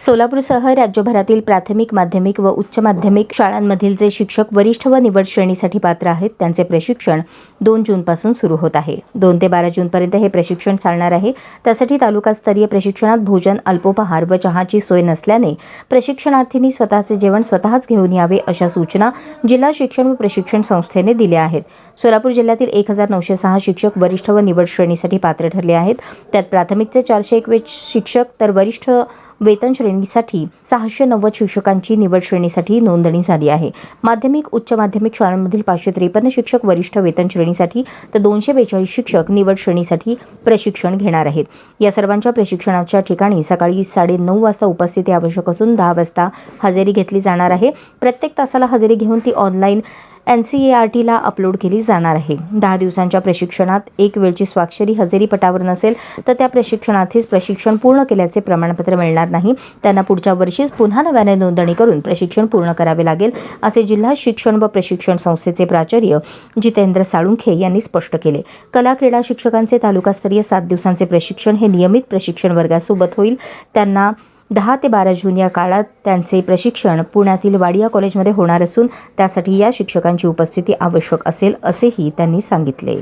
सोलापूरसह राज्यभरातील प्राथमिक माध्यमिक व उच्च माध्यमिक शाळांमधील जे शिक्षक वरिष्ठ व निवड श्रेणीसाठी पात्र आहेत त्यांचे प्रशिक्षण दोन जूनपासून सुरू होत आहे. दोन ते बारा जूनपर्यंत हे प्रशिक्षण चालणार आहे. त्यासाठी तालुकास्तरीय प्रशिक्षणात भोजन अल्पोपहार व चहाची सोय नसल्याने प्रशिक्षणार्थींनी स्वतःचे जेवण स्वतःच घेऊन यावे अशा सूचना जिल्हा शिक्षण व प्रशिक्षण संस्थेने दिल्या आहेत. सोलापूर जिल्ह्यातील एक हजार नऊशे सहा शिक्षक वरिष्ठ व निवड श्रेणीसाठी पात्र ठरले आहेत. त्यात प्राथमिकचे चारशे एकवीस शिक्षक तर वरिष्ठ वेतन श्रेणीसाठी सहाशे नव्वद शिक्षकांची निवड श्रेणीसाठी नोंदणी झाली आहे. माध्यमिक उच्च माध्यमिक शाळांमधील पाचशे त्रेपन्न शिक्षक वरिष्ठ वेतन श्रेणीसाठी तर दोनशे बेचाळीस शिक्षक निवड श्रेणीसाठी प्रशिक्षण घेणार आहेत. या सर्वांच्या प्रशिक्षणाच्या ठिकाणी सकाळी साडे नऊ वाजता उपस्थिती आवश्यक असून दहा वाजता हजेरी घेतली जाणार आहे. प्रत्येक तासाला हजेरी घेऊन ती online N C A R टीला अपलोड केली जाणार आहे. दहा दिवसांच्या प्रशिक्षणात एक वेळची स्वाक्षरी हजेरी पटावर नसेल तर त्या प्रशिक्षणार्थीस प्रशिक्षण पूर्ण केल्याचे प्रमाणपत्र मिळणार नाही. त्यांना पुढच्या वर्षीच पुन्हा नव्याने नोंदणी करून प्रशिक्षण पूर्ण करावे लागेल असे जिल्हा शिक्षण व प्रशिक्षण संस्थेचे प्राचार्य जितेंद्र साळुंखे यांनी स्पष्ट केले. कला क्रीडा शिक्षकांचे तालुकास्तरीय सात दिवसांचे प्रशिक्षण हे नियमित प्रशिक्षण वर्गासोबत होईल. त्यांना दहा ते बारा जून या काळात त्यांचे प्रशिक्षण पुण्यातील वाडिया कॉलेजमध्ये होणार असून त्यासाठी या शिक्षकांची उपस्थिती आवश्यक असेल असेही त्यांनी सांगितले.